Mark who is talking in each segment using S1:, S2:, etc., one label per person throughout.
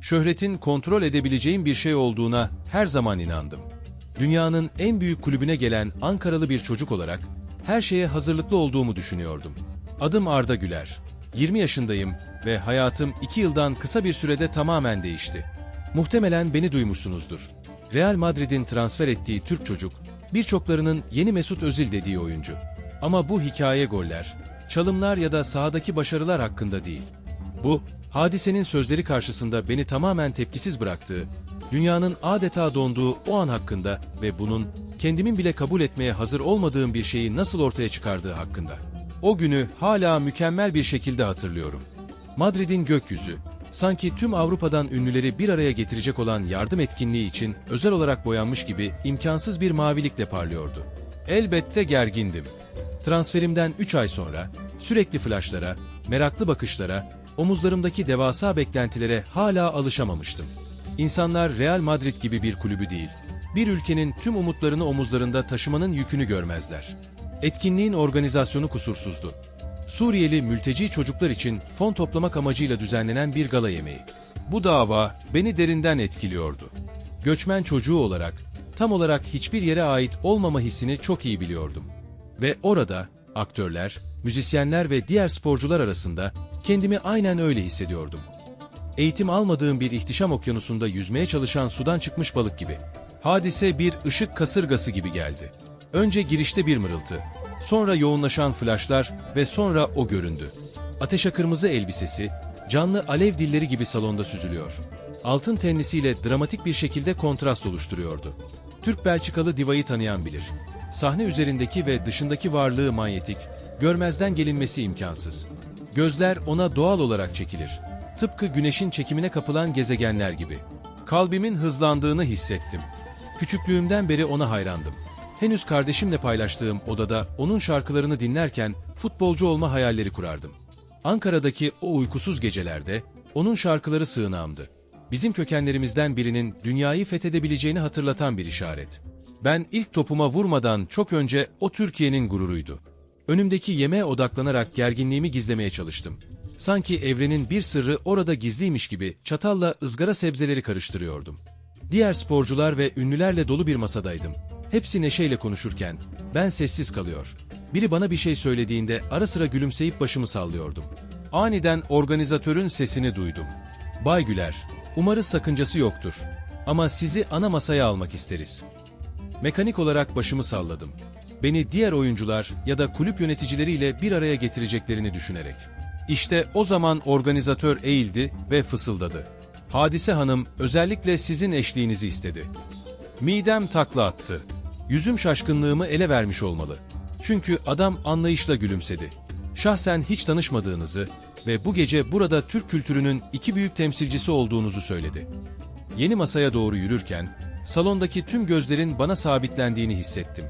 S1: Şöhretin kontrol edebileceğim bir şey olduğuna her zaman inandım. Dünyanın en büyük kulübüne gelen Ankaralı bir çocuk olarak her şeye hazırlıklı olduğumu düşünüyordum. Adım Arda Güler. 20 yaşındayım ve hayatım 2 yıldan kısa bir sürede tamamen değişti. Muhtemelen beni duymuşsunuzdur. Real Madrid'in transfer ettiği Türk çocuk, birçoklarının yeni Mesut Özil dediği oyuncu. Ama bu hikaye goller, çalımlar ya da sahadaki başarılar hakkında değil. Bu, hadisenin sözleri karşısında beni tamamen tepkisiz bıraktığı, dünyanın adeta donduğu o an hakkında ve bunun kendimin bile kabul etmeye hazır olmadığım bir şeyi nasıl ortaya çıkardığı hakkında. O günü hala mükemmel bir şekilde hatırlıyorum. Madrid'in gökyüzü, sanki tüm Avrupa'dan ünlüleri bir araya getirecek olan yardım etkinliği için özel olarak boyanmış gibi imkansız bir mavilikle parlıyordu. Elbette gergindim. Transferimden 3 ay sonra sürekli flaşlara, meraklı bakışlara, omuzlarımdaki devasa beklentilere hala alışamamıştım. İnsanlar Real Madrid gibi bir kulübü değil, bir ülkenin tüm umutlarını omuzlarında taşımanın yükünü görmezler. Etkinliğin organizasyonu kusursuzdu. Suriyeli mülteci çocuklar için fon toplamak amacıyla düzenlenen bir gala yemeği. Bu dava beni derinden etkiliyordu. Göçmen çocuğu olarak tam olarak hiçbir yere ait olmama hissini çok iyi biliyordum. Ve orada aktörler, müzisyenler ve diğer sporcular arasında kendimi aynen öyle hissediyordum. Eğitim almadığım bir ihtişam okyanusunda yüzmeye çalışan sudan çıkmış balık gibi. Hadise bir ışık kasırgası gibi geldi. Önce girişte bir mırıltı, sonra yoğunlaşan flaşlar ve sonra o göründü. Ateşe kırmızı elbisesi, canlı alev dilleri gibi salonda süzülüyor. Altın tenlisiyle dramatik bir şekilde kontrast oluşturuyordu. Türk Belçikalı divayı tanıyan bilir. Sahne üzerindeki ve dışındaki varlığı manyetik, görmezden gelinmesi imkansız. Gözler ona doğal olarak çekilir. Tıpkı güneşin çekimine kapılan gezegenler gibi. Kalbimin hızlandığını hissettim. Küçüklüğümden beri ona hayrandım. Henüz kardeşimle paylaştığım odada onun şarkılarını dinlerken futbolcu olma hayalleri kurardım. Ankara'daki o uykusuz gecelerde onun şarkıları sığınağımdı. Bizim kökenlerimizden birinin dünyayı fethedebileceğini hatırlatan bir işaret. Ben ilk topuma vurmadan çok önce o Türkiye'nin gururuydu. Önümdeki yemeğe odaklanarak gerginliğimi gizlemeye çalıştım. Sanki evrenin bir sırrı orada gizliymiş gibi çatalla ızgara sebzeleri karıştırıyordum. Diğer sporcular ve ünlülerle dolu bir masadaydım. Hepsi neşeyle konuşurken ben sessiz kalıyor. Biri bana bir şey söylediğinde ara sıra gülümseyip başımı sallıyordum. Aniden organizatörün sesini duydum. Bay Güler, umarız sakıncası yoktur. Ama sizi ana masaya almak isteriz. Mekanik olarak başımı salladım. Beni diğer oyuncular ya da kulüp yöneticileriyle bir araya getireceklerini düşünerek. İşte o zaman organizatör eğildi ve fısıldadı. Hadise Hanım özellikle sizin eşliğinizi istedi. Midem takla attı. Yüzüm şaşkınlığımı ele vermiş olmalı. Çünkü adam anlayışla gülümsedi. Şahsen hiç tanışmadığınızı ve bu gece burada Türk kültürünün iki büyük temsilcisi olduğunuzu söyledi. Yeni masaya doğru yürürken, salondaki tüm gözlerin bana sabitlendiğini hissettim.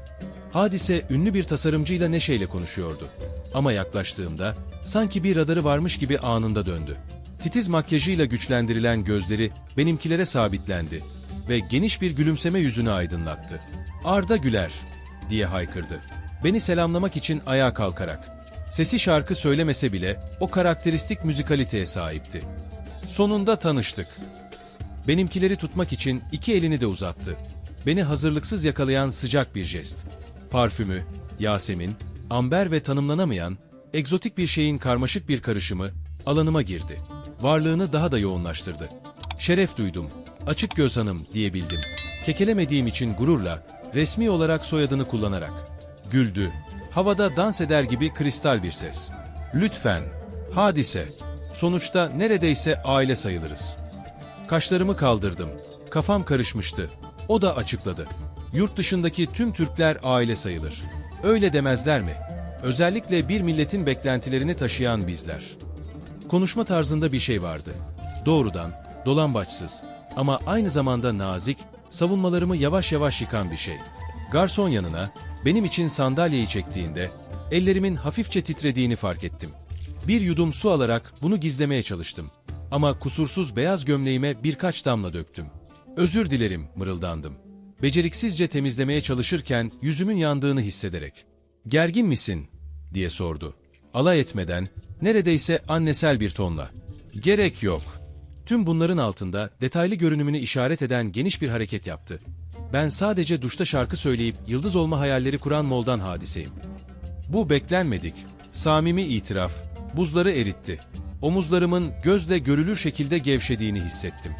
S1: Hadise ünlü bir tasarımcıyla neşeyle konuşuyordu. Ama yaklaştığımda, sanki bir radarı varmış gibi anında döndü. Titiz makyajıyla güçlendirilen gözleri benimkilere sabitlendi ve geniş bir gülümseme yüzünü aydınlattı. Arda Güler, diye haykırdı. Beni selamlamak için ayağa kalkarak. Sesi şarkı söylemese bile o karakteristik müzikaliteye sahipti. Sonunda tanıştık. Benimkileri tutmak için iki elini de uzattı. Beni hazırlıksız yakalayan sıcak bir jest. Parfümü, Yasemin, amber ve tanımlanamayan, egzotik bir şeyin karmaşık bir karışımı alanıma girdi. Varlığını daha da yoğunlaştırdı. Şeref duydum, açık göz hanım diyebildim. Kekelemediğim için gururla, resmi olarak soyadını kullanarak. Güldü. Havada dans eder gibi kristal bir ses. Lütfen, hadise. Sonuçta neredeyse aile sayılırız. Kaşlarımı kaldırdım. Kafam karışmıştı. O da açıkladı. Yurt dışındaki tüm Türkler aile sayılır. Öyle demezler mi? Özellikle bir milletin beklentilerini taşıyan bizler. Konuşma tarzında bir şey vardı. Doğrudan, dolambaçsız ama aynı zamanda nazik, savunmalarımı yavaş yavaş yıkan bir şey. Garson yanına, benim için sandalyeyi çektiğinde, ellerimin hafifçe titrediğini fark ettim. Bir yudum su alarak bunu gizlemeye çalıştım. Ama kusursuz beyaz gömleğime birkaç damla döktüm. Özür dilerim, mırıldandım. Beceriksizce temizlemeye çalışırken yüzümün yandığını hissederek. Gergin misin? diye sordu. Alay etmeden, neredeyse annesel bir tonla. Gerek yok. Tüm bunların altında detaylı görünümünü işaret eden geniş bir hareket yaptı. Ben sadece duşta şarkı söyleyip yıldız olma hayalleri kuran Moldan hadiseyim. Bu beklenmedik, samimi itiraf, buzları eritti. Omuzlarımın gözle görülür şekilde gevşediğini hissettim.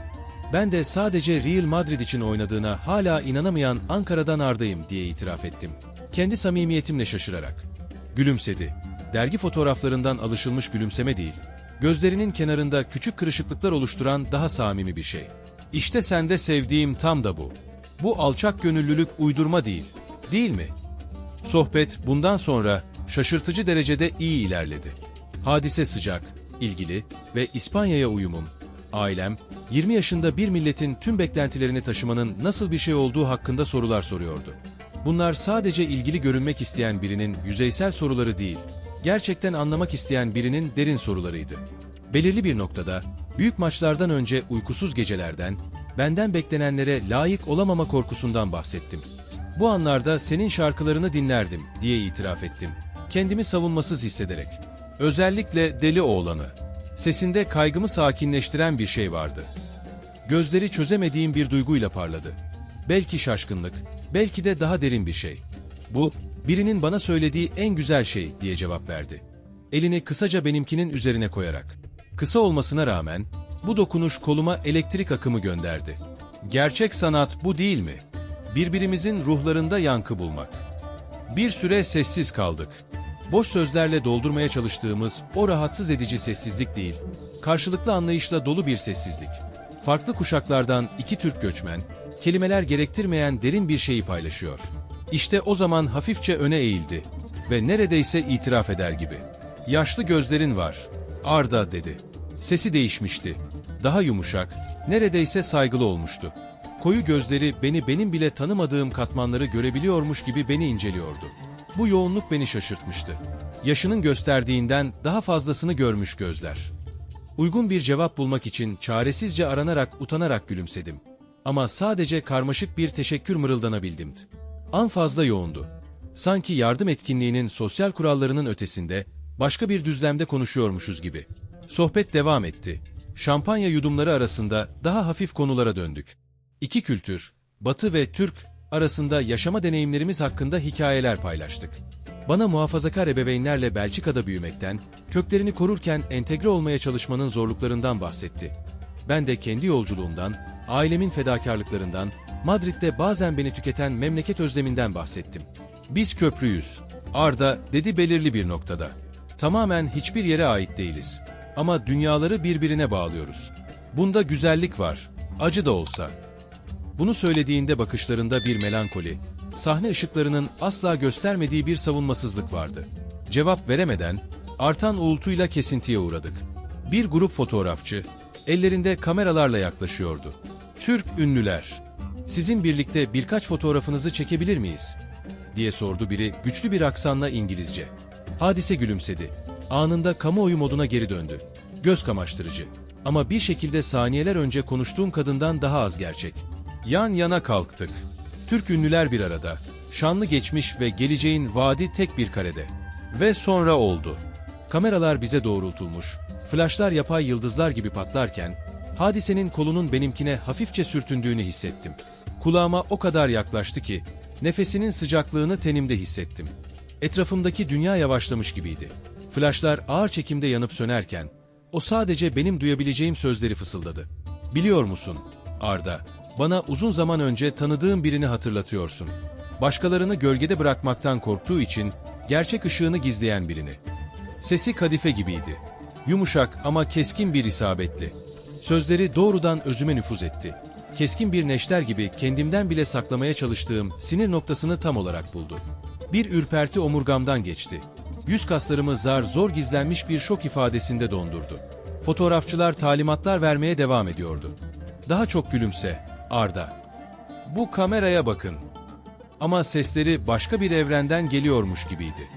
S1: Ben de sadece Real Madrid için oynadığına hala inanamayan Ankara'dan Arda'yım diye itiraf ettim. Kendi samimiyetimle şaşırarak. Gülümsedi. Dergi fotoğraflarından alışılmış gülümseme değil, gözlerinin kenarında küçük kırışıklıklar oluşturan daha samimi bir şey. İşte sende sevdiğim tam da bu. Bu alçak gönüllülük uydurma değil, değil mi? Sohbet bundan sonra şaşırtıcı derecede iyi ilerledi. Hadise sıcak, ilgili ve İspanya'ya uyumum, ailem, 20 yaşında bir milletin tüm beklentilerini taşımanın nasıl bir şey olduğu hakkında sorular soruyordu. Bunlar sadece ilgili görünmek isteyen birinin yüzeysel soruları değil, gerçekten anlamak isteyen birinin derin sorularıydı. Belirli bir noktada, büyük maçlardan önce uykusuz gecelerden, benden beklenenlere layık olamama korkusundan bahsettim. Bu anlarda senin şarkılarını dinlerdim diye itiraf ettim. Kendimi savunmasız hissederek. Özellikle deli oğlanı. Sesinde kaygımı sakinleştiren bir şey vardı. Gözleri çözemediğim bir duyguyla parladı. Belki şaşkınlık, belki de daha derin bir şey. Bu, birinin bana söylediği en güzel şey diye cevap verdi. Elini kısaca benimkinin üzerine koyarak. Kısa olmasına rağmen, bu dokunuş koluma elektrik akımı gönderdi. Gerçek sanat bu değil mi? Birbirimizin ruhlarında yankı bulmak. Bir süre sessiz kaldık. Boş sözlerle doldurmaya çalıştığımız o rahatsız edici sessizlik değil, karşılıklı anlayışla dolu bir sessizlik. Farklı kuşaklardan iki Türk göçmen, kelimeler gerektirmeyen derin bir şeyi paylaşıyor. İşte o zaman hafifçe öne eğildi ve neredeyse itiraf eder gibi. Yaşlı gözlerin var, Arda dedi. Sesi değişmişti. Daha yumuşak, neredeyse saygılı olmuştu. Koyu gözleri beni benim bile tanımadığım katmanları görebiliyormuş gibi beni inceliyordu. Bu yoğunluk beni şaşırtmıştı. Yaşının gösterdiğinden daha fazlasını görmüş gözler. Uygun bir cevap bulmak için çaresizce aranarak utanarak gülümsedim. Ama sadece karmaşık bir teşekkür mırıldanabildim. An fazla yoğundu. Sanki yardım etkinliğinin sosyal kurallarının ötesinde başka bir düzlemde konuşuyormuşuz gibi. Sohbet devam etti. Şampanya yudumları arasında daha hafif konulara döndük. İki kültür, Batı ve Türk arasında yaşama deneyimlerimiz hakkında hikayeler paylaştık. Bana muhafazakar ebeveynlerle Belçika'da büyümekten, köklerini korurken entegre olmaya çalışmanın zorluklarından bahsetti. Ben de kendi yolculuğumdan, ailemin fedakarlıklarından, Madrid'de bazen beni tüketen memleket özleminden bahsettim. Biz köprüyüz. Arda dedi belirli bir noktada. Tamamen hiçbir yere ait değiliz. Ama dünyaları birbirine bağlıyoruz. Bunda güzellik var, acı da olsa. Bunu söylediğinde bakışlarında bir melankoli, sahne ışıklarının asla göstermediği bir savunmasızlık vardı. Cevap veremeden, artan uğultuyla kesintiye uğradık. Bir grup fotoğrafçı, ellerinde kameralarla yaklaşıyordu. Türk ünlüler, sizin birlikte birkaç fotoğrafınızı çekebilir miyiz? diye sordu biri güçlü bir aksanla İngilizce. Hadise gülümsedi. Anında kamuoyu moduna geri döndü. Göz kamaştırıcı. Ama bir şekilde saniyeler önce konuştuğum kadından daha az gerçek. Yan yana kalktık. Türk ünlüler bir arada. Şanlı geçmiş ve geleceğin vaadi tek bir karede. Ve sonra oldu. Kameralar bize doğrultulmuş. Flaşlar yapay yıldızlar gibi patlarken, hadisenin kolunun benimkine hafifçe sürtündüğünü hissettim. Kulağıma o kadar yaklaştı ki, nefesinin sıcaklığını tenimde hissettim. Etrafımdaki dünya yavaşlamış gibiydi. Flaşlar ağır çekimde yanıp sönerken, o sadece benim duyabileceğim sözleri fısıldadı. Biliyor musun, Arda, bana uzun zaman önce tanıdığım birini hatırlatıyorsun. Başkalarını gölgede bırakmaktan korktuğu için gerçek ışığını gizleyen birini. Sesi kadife gibiydi. Yumuşak ama keskin bir isabetli. Sözleri doğrudan özüme nüfuz etti. Keskin bir neşter gibi kendimden bile saklamaya çalıştığım sinir noktasını tam olarak buldu. Bir ürperti omurgamdan geçti. Yüz kaslarımı zar zor gizlenmiş bir şok ifadesinde dondurdu. Fotoğrafçılar talimatlar vermeye devam ediyordu. Daha çok gülümse, Arda. Bu kameraya bakın. Ama sesleri başka bir evrenden geliyormuş gibiydi.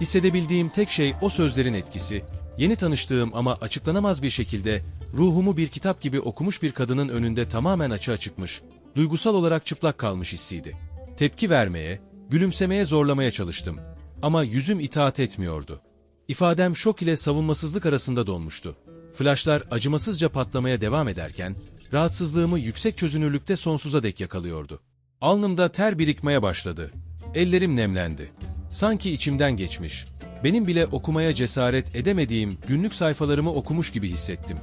S1: Hissedebildiğim tek şey o sözlerin etkisi, yeni tanıştığım ama açıklanamaz bir şekilde ruhumu bir kitap gibi okumuş bir kadının önünde tamamen açığa çıkmış, duygusal olarak çıplak kalmış hissiydi. Tepki vermeye, gülümsemeye zorlamaya çalıştım. Ama yüzüm itaat etmiyordu. İfadem şok ile savunmasızlık arasında donmuştu. Flaşlar acımasızca patlamaya devam ederken, rahatsızlığımı yüksek çözünürlükte sonsuza dek yakalıyordu. Alnımda ter birikmeye başladı. Ellerim nemlendi. Sanki içimden geçmiş. Benim bile okumaya cesaret edemediğim günlük sayfalarımı okumuş gibi hissettim.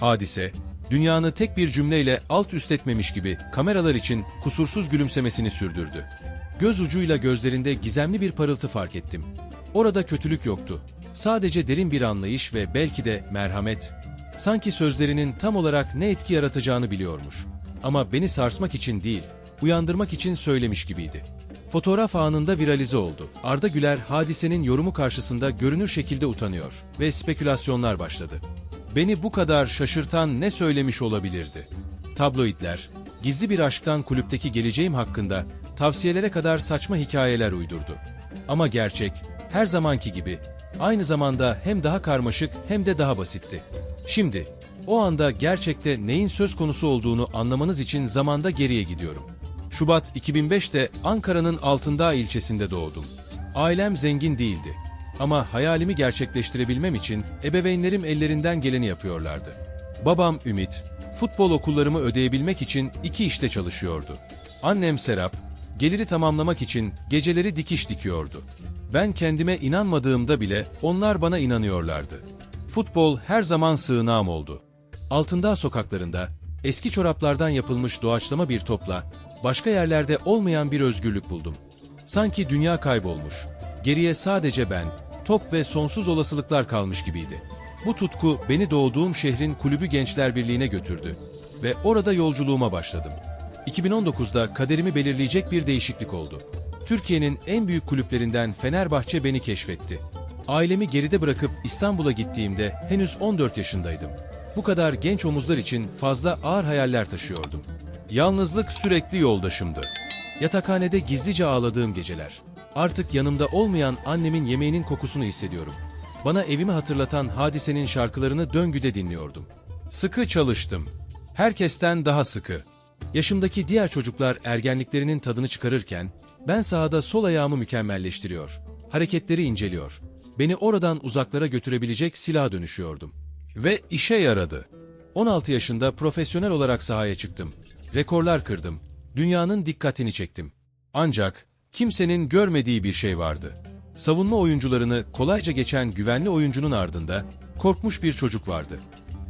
S1: Hadise, dünyanı tek bir cümleyle alt üst etmemiş gibi kameralar için kusursuz gülümsemesini sürdürdü. Göz ucuyla gözlerinde gizemli bir parıltı fark ettim. Orada kötülük yoktu. Sadece derin bir anlayış ve belki de merhamet. Sanki sözlerinin tam olarak ne etki yaratacağını biliyormuş. Ama beni sarsmak için değil, uyandırmak için söylemiş gibiydi. Fotoğraf anında viralize oldu. Arda Güler hadisenin yorumu karşısında görünür şekilde utanıyor ve spekülasyonlar başladı. Beni bu kadar şaşırtan ne söylemiş olabilirdi? Tabloidler, gizli bir aşktan kulüpteki geleceğim hakkında tavsiyelere kadar saçma hikayeler uydurdu. Ama gerçek, her zamanki gibi, aynı zamanda hem daha karmaşık hem de daha basitti. Şimdi, o anda gerçekte neyin söz konusu olduğunu anlamanız için zamanda geriye gidiyorum. Şubat 2005'te Ankara'nın Altındağ ilçesinde doğdum. Ailem zengin değildi. Ama hayalimi gerçekleştirebilmem için ebeveynlerim ellerinden geleni yapıyorlardı. Babam Ümit, futbol okullarımı ödeyebilmek için iki işte çalışıyordu. Annem Serap, geliri tamamlamak için geceleri dikiş dikiyordu. Ben kendime inanmadığımda bile onlar bana inanıyorlardı. Futbol her zaman sığınağım oldu. Altındağ sokaklarında eski çoraplardan yapılmış doğaçlama bir topla başka yerlerde olmayan bir özgürlük buldum. Sanki dünya kaybolmuş. Geriye sadece ben, top ve sonsuz olasılıklar kalmış gibiydi. Bu tutku beni doğduğum şehrin kulübü Gençler Birliği'ne götürdü ve orada yolculuğuma başladım. 2019'da kaderimi belirleyecek bir değişiklik oldu. Türkiye'nin en büyük kulüplerinden Fenerbahçe beni keşfetti. Ailemi geride bırakıp İstanbul'a gittiğimde henüz 14 yaşındaydım. Bu kadar genç omuzlar için fazla ağır hayaller taşıyordum. Yalnızlık sürekli yoldaşımdı. Yatakhanede gizlice ağladığım geceler. Artık yanımda olmayan annemin yemeğinin kokusunu hissediyorum. Bana evimi hatırlatan hadisenin şarkılarını döngüde dinliyordum. Sıkı çalıştım. Herkesten daha sıkı. Yaşımdaki diğer çocuklar ergenliklerinin tadını çıkarırken, ben sahada sol ayağımı mükemmelleştiriyor. Hareketleri inceliyor. Beni oradan uzaklara götürebilecek silaha dönüşüyordum. Ve işe yaradı. 16 yaşında profesyonel olarak sahaya çıktım. Rekorlar kırdım. Dünyanın dikkatini çektim. Ancak kimsenin görmediği bir şey vardı. Savunma oyuncularını kolayca geçen güvenli oyuncunun ardında korkmuş bir çocuk vardı.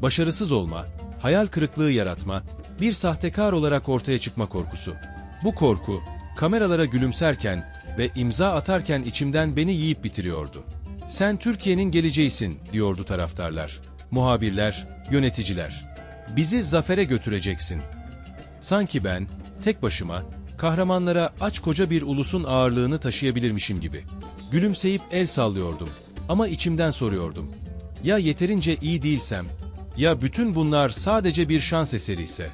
S1: Başarısız olma, hayal kırıklığı yaratma, bir sahtekar olarak ortaya çıkma korkusu. Bu korku, kameralara gülümserken ve imza atarken içimden beni yiyip bitiriyordu. Sen Türkiye'nin geleceğisin diyordu taraftarlar, muhabirler, yöneticiler. Bizi zafere götüreceksin. Sanki ben, tek başıma, kahramanlara aç koca bir ulusun ağırlığını taşıyabilirmişim gibi. Gülümseyip el sallıyordum ama içimden soruyordum. Ya yeterince iyi değilsem, ya bütün bunlar sadece bir şans eseri ise?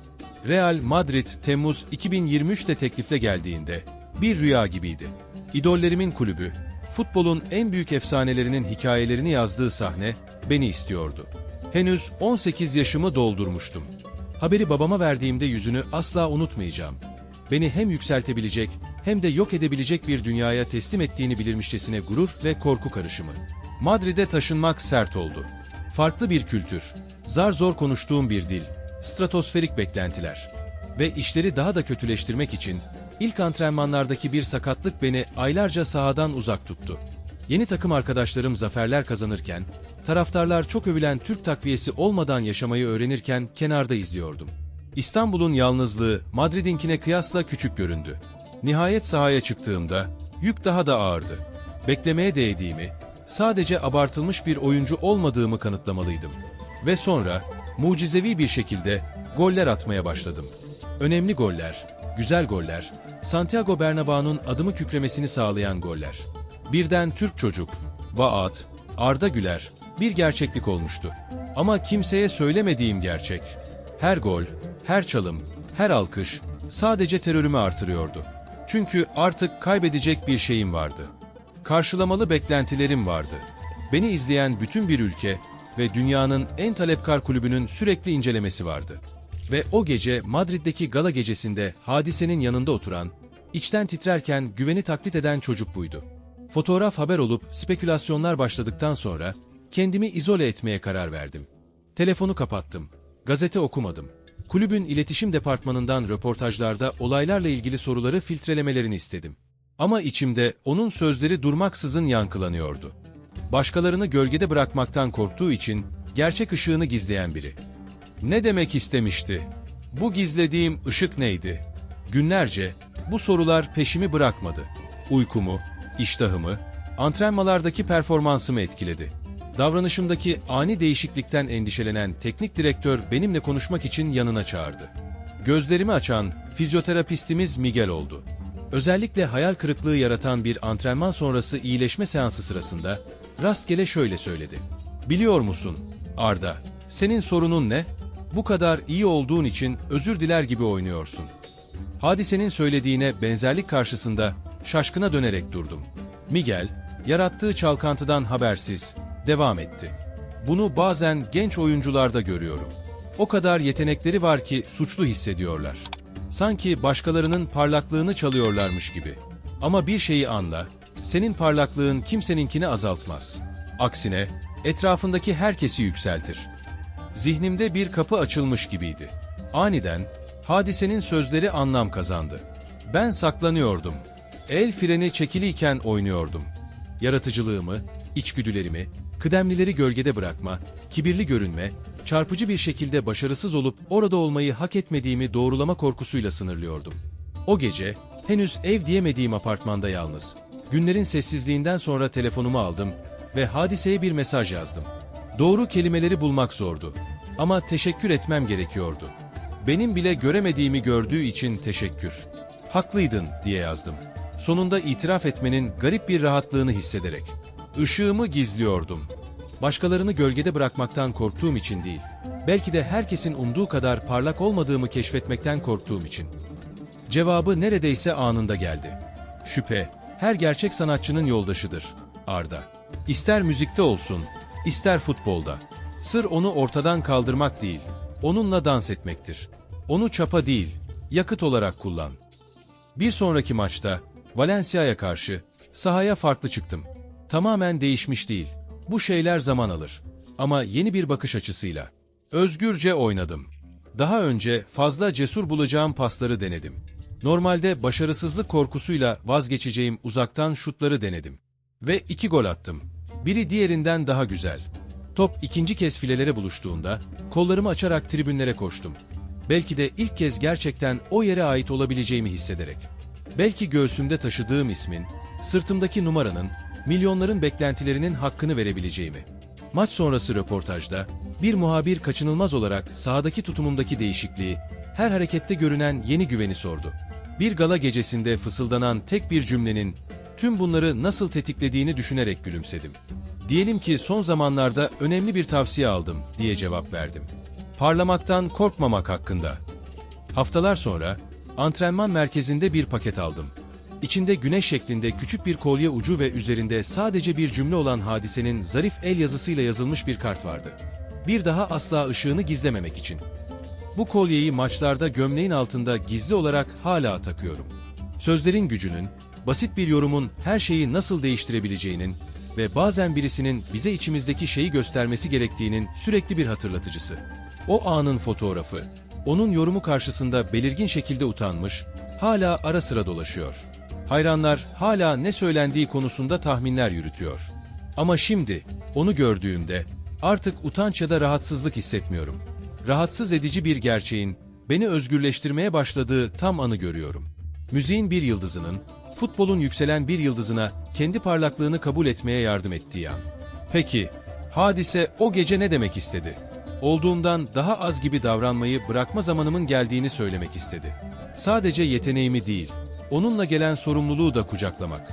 S1: Real Madrid Temmuz 2023'te teklifle geldiğinde bir rüya gibiydi. İdollerimin kulübü, futbolun en büyük efsanelerinin hikayelerini yazdığı sahne beni istiyordu. Henüz 18 yaşımı doldurmuştum. Haberi babama verdiğimde yüzünü asla unutmayacağım. Beni hem yükseltebilecek hem de yok edebilecek bir dünyaya teslim ettiğini bilirmişçesine gurur ve korku karışımı. Madrid'e taşınmak sert oldu. Farklı bir kültür, zar zor konuştuğum bir dil, stratosferik beklentiler ve işleri daha da kötüleştirmek için ilk antrenmanlardaki bir sakatlık beni aylarca sahadan uzak tuttu. Yeni takım arkadaşlarım zaferler kazanırken, taraftarlar çok övülen Türk takviyesi olmadan yaşamayı öğrenirken kenarda izliyordum. İstanbul'un yalnızlığı Madrid'inkine kıyasla küçük göründü. Nihayet sahaya çıktığımda yük daha da ağırdı. Beklemeye değdiğimi, sadece abartılmış bir oyuncu olmadığımı kanıtlamalıydım. Ve sonra mucizevi bir şekilde goller atmaya başladım. Önemli goller, güzel goller, Santiago Bernabéu'nun adımı kükremesini sağlayan goller. Birden Türk çocuk, Vaat, Arda Güler bir gerçeklik olmuştu. Ama kimseye söylemediğim gerçek. Her gol, her çalım, her alkış sadece terörümü artırıyordu. Çünkü artık kaybedecek bir şeyim vardı. Karşılamalı beklentilerim vardı. Beni izleyen bütün bir ülke ve dünyanın en talepkar kulübünün sürekli incelemesi vardı. Ve o gece Madrid'deki gala gecesinde hadisenin yanında oturan, içten titrerken güveni taklit eden çocuk buydu. Fotoğraf haber olup spekülasyonlar başladıktan sonra kendimi izole etmeye karar verdim. Telefonu kapattım. Gazete okumadım. Kulübün iletişim departmanından röportajlarda olaylarla ilgili soruları filtrelemelerini istedim. Ama içimde onun sözleri durmaksızın yankılanıyordu. Başkalarını gölgede bırakmaktan korktuğu için gerçek ışığını gizleyen biri. Ne demek istemişti? Bu gizlediğim ışık neydi? Günlerce bu sorular peşimi bırakmadı. Uykumu, iştahımı, antrenmalardaki performansımı etkiledi. Davranışımdaki ani değişiklikten endişelenen teknik direktör benimle konuşmak için yanına çağırdı. Gözlerimi açan fizyoterapistimiz Miguel oldu. Özellikle hayal kırıklığı yaratan bir antrenman sonrası iyileşme seansı sırasında rastgele şöyle söyledi. Biliyor musun Arda, senin sorunun ne? Bu kadar iyi olduğun için özür diler gibi oynuyorsun. Hadisenin söylediğine benzerlik karşısında şaşkına dönerek durdum. Miguel, yarattığı çalkantıdan habersiz, devam etti. Bunu bazen genç oyuncularda görüyorum. O kadar yetenekleri var ki suçlu hissediyorlar. Sanki başkalarının parlaklığını çalıyorlarmış gibi. Ama bir şeyi anla, senin parlaklığın kimseninkini azaltmaz. Aksine, etrafındaki herkesi yükseltir. Zihnimde bir kapı açılmış gibiydi. Aniden, hadisenin sözleri anlam kazandı. Ben saklanıyordum. El freni çekiliyken oynuyordum. Yaratıcılığımı, içgüdülerimi, kıdemlileri gölgede bırakma, kibirli görünme, çarpıcı bir şekilde başarısız olup orada olmayı hak etmediğimi doğrulama korkusuyla sınırlıyordum. O gece, henüz ev diyemediğim apartmanda yalnız. Günlerin sessizliğinden sonra telefonumu aldım ve hadiseye bir mesaj yazdım. Doğru kelimeleri bulmak zordu. Ama teşekkür etmem gerekiyordu. Benim bile göremediğimi gördüğü için teşekkür. Haklıydın diye yazdım. Sonunda itiraf etmenin garip bir rahatlığını hissederek. Işığımı gizliyordum. Başkalarını gölgede bırakmaktan korktuğum için değil. Belki de herkesin umduğu kadar parlak olmadığımı keşfetmekten korktuğum için. Cevabı neredeyse anında geldi. Şüphe, her gerçek sanatçının yoldaşıdır. Arda. İster müzikte olsun, ister futbolda. Sır onu ortadan kaldırmak değil, onunla dans etmektir. Onu çapa değil, yakıt olarak kullan. Bir sonraki maçta, Valencia'ya karşı, sahaya farklı çıktım. Tamamen değişmiş değil. Bu şeyler zaman alır. Ama yeni bir bakış açısıyla. Özgürce oynadım. Daha önce fazla cesur bulacağım pasları denedim. Normalde başarısızlık korkusuyla vazgeçeceğim uzaktan şutları denedim. Ve iki gol attım. Biri diğerinden daha güzel. Top ikinci kez filelere buluştuğunda kollarımı açarak tribünlere koştum. Belki de ilk kez gerçekten o yere ait olabileceğimi hissederek. Belki göğsümde taşıdığım ismin, sırtımdaki numaranın, milyonların beklentilerinin hakkını verebileceğimi. Maç sonrası röportajda bir muhabir kaçınılmaz olarak sahadaki tutumumdaki değişikliği, her harekette görünen yeni güveni sordu. Bir gala gecesinde fısıldanan tek bir cümlenin tüm bunları nasıl tetiklediğini düşünerek gülümsedim. Diyelim ki son zamanlarda önemli bir tavsiye aldım diye cevap verdim. Parlamaktan korkmamak hakkında. Haftalar sonra antrenman merkezinde bir paket aldım. İçinde güneş şeklinde küçük bir kolye ucu ve üzerinde sadece bir cümle olan hadisenin zarif el yazısıyla yazılmış bir kart vardı. Bir daha asla ışığını gizlememek için. Bu kolyeyi maçlarda gömleğin altında gizli olarak hala takıyorum. Sözlerin gücünün, basit bir yorumun her şeyi nasıl değiştirebileceğinin ve bazen birisinin bize içimizdeki şeyi göstermesi gerektiğinin sürekli bir hatırlatıcısı. O anın fotoğrafı, onun yorumu karşısında belirgin şekilde utanmış, hala ara sıra dolaşıyor. Hayranlar hala ne söylendiği konusunda tahminler yürütüyor. Ama şimdi onu gördüğümde artık utanç ya da rahatsızlık hissetmiyorum. Rahatsız edici bir gerçeğin beni özgürleştirmeye başladığı tam anı görüyorum. Müziğin bir yıldızının, futbolun yükselen bir yıldızına kendi parlaklığını kabul etmeye yardım ettiği an. Peki, hadise o gece ne demek istedi? Olduğumdan daha az gibi davranmayı bırakma zamanımın geldiğini söylemek istedi. Sadece yeteneğimi değil, onunla gelen sorumluluğu da kucaklamak.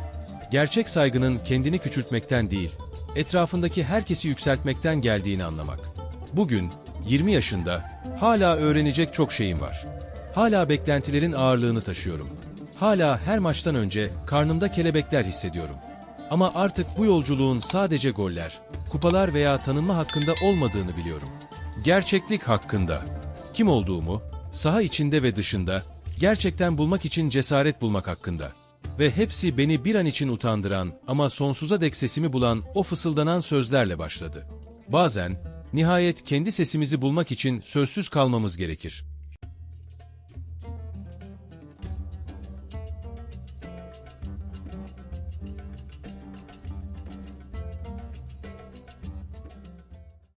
S1: Gerçek saygının kendini küçültmekten değil, etrafındaki herkesi yükseltmekten geldiğini anlamak. Bugün, 20 yaşında, hala öğrenecek çok şeyim var. Hala beklentilerin ağırlığını taşıyorum. Hala her maçtan önce karnımda kelebekler hissediyorum. Ama artık bu yolculuğun sadece goller, kupalar veya tanınma hakkında olmadığını biliyorum. Gerçeklik hakkında. Kim olduğumu, saha içinde ve dışında, gerçekten bulmak için cesaret bulmak hakkında. Ve hepsi beni bir an için utandıran ama sonsuza dek sesimi bulan o fısıldanan sözlerle başladı. Bazen, Nihayet kendi sesimizi bulmak için sözsüz kalmamız gerekir.